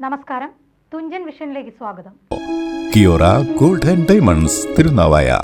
നമസ്കാരം. തുഞ്ചൻ വിഷനിലേക്ക് സ്വാഗതം. Kiora gold and diamonds Thirunavaya.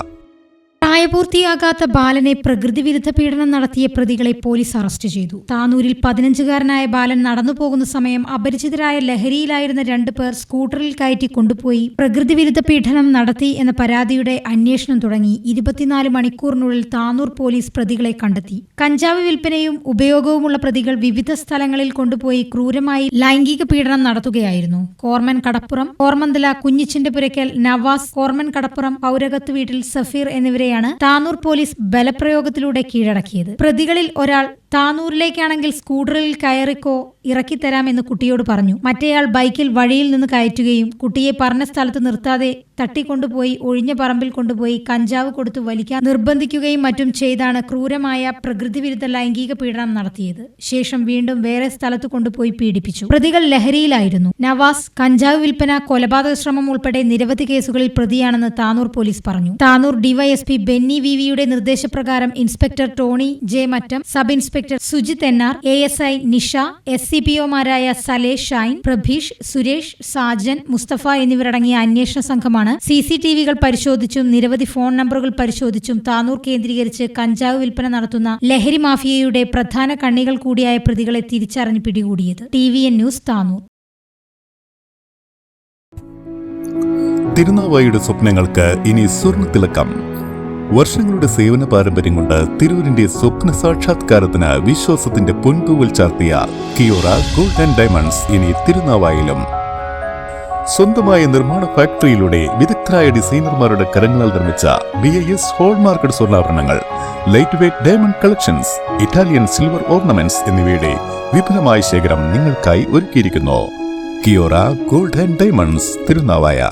പ്രായപൂർത്തിയാകാത്ത ബാലനെ പ്രകൃതിവിരുദ്ധ പീഡനം നടത്തിയ പ്രതികളെ പോലീസ് അറസ്റ്റ് ചെയ്തു. താനൂരിൽ പതിനഞ്ചുകാരനായ ബാലൻ നടന്നു പോകുന്ന സമയം അപരിചിതരായ ലഹരിയിലായിരുന്ന രണ്ടു പേർ സ്കൂട്ടറിൽ കയറ്റി കൊണ്ടുപോയി പ്രകൃതിവിരുദ്ധ പീഡനം നടത്തി എന്ന പരാതിയുടെ അന്വേഷണം തുടങ്ങി. ഇരുപത്തിനാല് മണിക്കൂറിനുള്ളിൽ താനൂർ പോലീസ് പ്രതികളെ കണ്ടെത്തി. കഞ്ചാവ് വിൽപ്പനയും ഉപയോഗവുമുള്ള പ്രതികൾ വിവിധ സ്ഥലങ്ങളിൽ കൊണ്ടുപോയി ക്രൂരമായി ലൈംഗിക പീഡനം നടത്തുകയായിരുന്നു. കോർമൻ കടപ്പുറം കോർമന്തല കുഞ്ഞിച്ചിന്റെ പുരയ്ക്കൽ നവാസ് കോർമൻ കടപ്പുറം പൗരകത്ത് വീട്ടിൽ സഫീർ എന്നിവരെയാണ് താനൂർ പോലീസ് ബലപ്രയോഗത്തിലൂടെ കീഴടക്കിയത്. പ്രതികളിൽ ഒരാൾ താനൂരിലേക്കാണെങ്കിൽ സ്കൂട്ടറിൽ കയറിക്കോ ഇറക്കിത്തരാമെന്ന് കുട്ടിയോട് പറഞ്ഞു. മറ്റേയാൾ ബൈക്കിൽ വഴിയിൽ നിന്ന് കയറ്റുകയും കുട്ടിയെ പറഞ്ഞ സ്ഥലത്ത് നിർത്താതെ തട്ടിക്കൊണ്ടുപോയി ഒഴിഞ്ഞ പറമ്പിൽ കൊണ്ടുപോയി കഞ്ചാവ് കൊടുത്തു വലിക്കാൻ നിർബന്ധിക്കുകയും മറ്റും ചെയ്താണ് ക്രൂരമായ പ്രകൃതിവിരുദ്ധ ലൈംഗിക പീഡനം നടത്തിയത്. ശേഷം വീണ്ടും വേറെ സ്ഥലത്ത് കൊണ്ടുപോയി പീഡിപ്പിച്ചു. പ്രതികൾ ലഹരിയിലായിരുന്നു. നവാസ് കഞ്ചാവ് വിൽപ്പന കൊലപാതക ശ്രമം ഉൾപ്പെടെ നിരവധി കേസുകളിൽ പ്രതിയാണെന്ന് താനൂർ പോലീസ് പറഞ്ഞു. താനൂർ ഡിവൈഎസ്പി ബെന്നി വിവിയുടെ നിർദ്ദേശപ്രകാരം inspector Tony J Mattam sub inspector Sujith N R A S I Nisha S C P ഒമാരായ Salesh Shine Prabheesh Suresh Sajan Mustafa എന്നിവരടങ്ങിയ അന്വേഷണ സംഘമാണ് സി സി ടി വികൾ പരിശോധിച്ചും നിരവധി ഫോൺ നമ്പറുകൾ പരിശോധിച്ചും താനൂർ കേന്ദ്രീകരിച്ച് കഞ്ചാവ് വിൽപ്പന നടത്തുന്ന ലഹരി മാഫിയയുടെ പ്രധാന കണ്ണികൾ കൂടിയായ പ്രതികളെ തിരിച്ചറിഞ്ഞ് പിടികൂടിയത്. T V N news Tanur. തിരുനാവായയുടെ സ്വപ്നങ്ങൾക്ക് ഇനി സ്വർണ തിളക്കം വർഷങ്ങളുടെ സേവന പാരമ്പര്യം കൊണ്ട് തിരൂരിന്റെ സ്വപ്ന സാക്ഷാത്കാരത്തിന് വിശ്വാസത്തിന്റെ പൊൻതൂവൽ ചാർത്തിയ കിയോറ ഗോൾഡ് ആൻഡ് ഡയമണ്ട്സ് ഇനി തിരുനാവായിലും. സ്വന്തമായ നിർമ്മാണ ഫാക്ടറിയിലൂടെ വിദഗ്ധരായ ഡിസൈനർമാരുടെ കരങ്ങളാൽ നിർമ്മിച്ച B I S hallmarked സ്വർണാഭരണങ്ങൾ light weight diamond collections Italian silver ornaments എന്നിവയുടെ വിപുലമായ ശേഖരം നിങ്ങൾക്കായി ഒരുക്കിയിരിക്കുന്നു. Kiora gold and diamonds Thirunavaya.